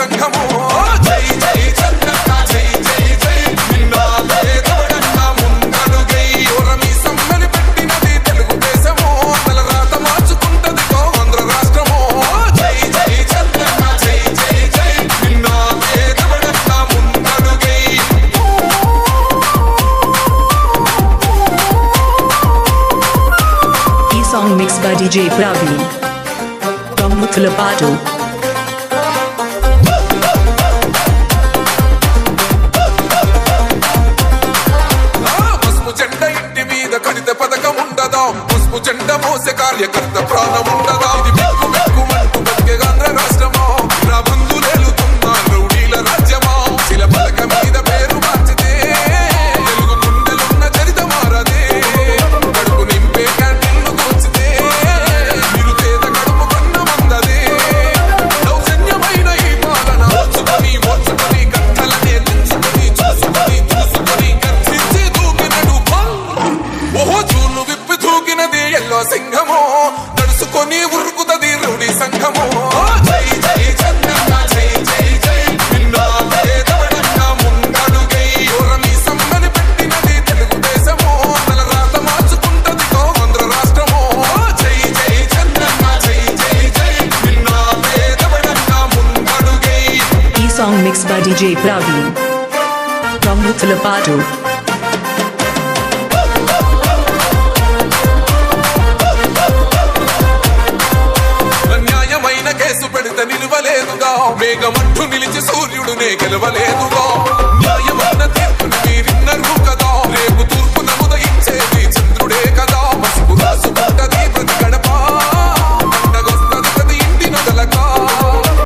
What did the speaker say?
సంఘము. జై జై చంద్రన్న జై జై జై. నిన్న పేదవడన్న ముందడుగై ఓరమి సమ్మని పెట్టినది తెలుగుదేశము. తలరాత మార్చుకుంటది ఆంధ్ర రాష్ట్రము. జై జై చంద్రన్న జై జై జై. నిన్న పేదవడన్న ముందడుగై ఈ song mix by DJ Praveen from Muthalapatu. జెండ మోసే కార్యకర్త ప్రాణం ఉండదా ఈ by DJ Praveen from Muthalapatu. నిలవలేదుగా. మేఘమంటూ నిలిచి సూర్యుడునే గెలవలేదుగా. న్యాయమైన తీర్పును మీరిన్నరు.